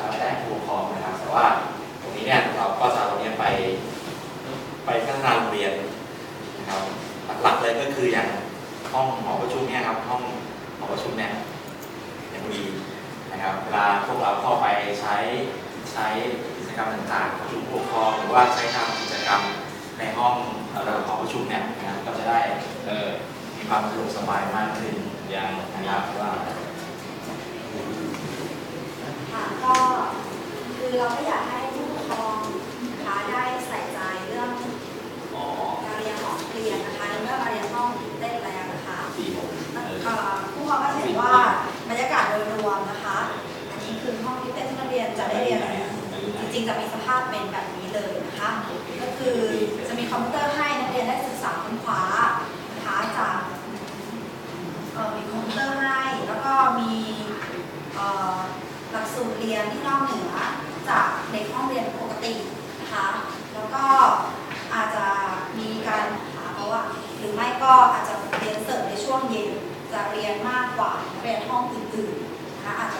ก็แล้วแต่ผู้ปกครองนะครับ แต่ว่าตรงนี้เนี่ยเราก็จะเอาตรงนี้ไปไปพัฒนาโรงเรียนนะครับหลักๆเลยก็คืออย่างห้องหอประชุมเนี่ยครับห้องหอประชุมเนี่ยอย่างดีนะครับเวลาพวกเราเข้าไปใช้ใช้กิจกรรมต่างๆประชุมผู้ปกครองหรือว่าใช้ทำกิจกรรมในห้องเอ่อหอประชุมเนี่ยนะครับก็จะได้เออมีความสะดวกสบายมากขึ้นอยังนะครับว่า ค่ะก็ คือเราก็อยากให้ผู้ปกครองนะคะได้ใส่ใจเรื่องอ๋อการเรียนของนักเรียนนะคะในเมื่อมาเรียนห้องเต้นแล้วนะคะสี่หกเออ เอ่อผู้ปกครองก็จะเห็นว่าบรรยากาศโดยรวมนะคะ อันนี้คือห้องที่เต้นที่นักเรียนจะได้เรียนจริงๆจะมีสภาพเป็นแบบนี้เลยนะคะ ก็คือจะมีคอมพิวเตอร์ให้นักเรียนได้ศึกษาค้นคว้านะคะจากเอ่อมีคอมพิวเตอร์ให้แล้วก็มี เอ่อหลักสูตรเรียนที่นอกเหนือจากเด็กห้องเรียนปกตินะคะ แล้วก็อาจจะมีการหาเพราะว่า หรือไม่ ก็อาจจะเรียนเสริมในช่วงเย็นจะเรียนมากกว่าเรียนห้องอื่นๆนะคะอาจจะ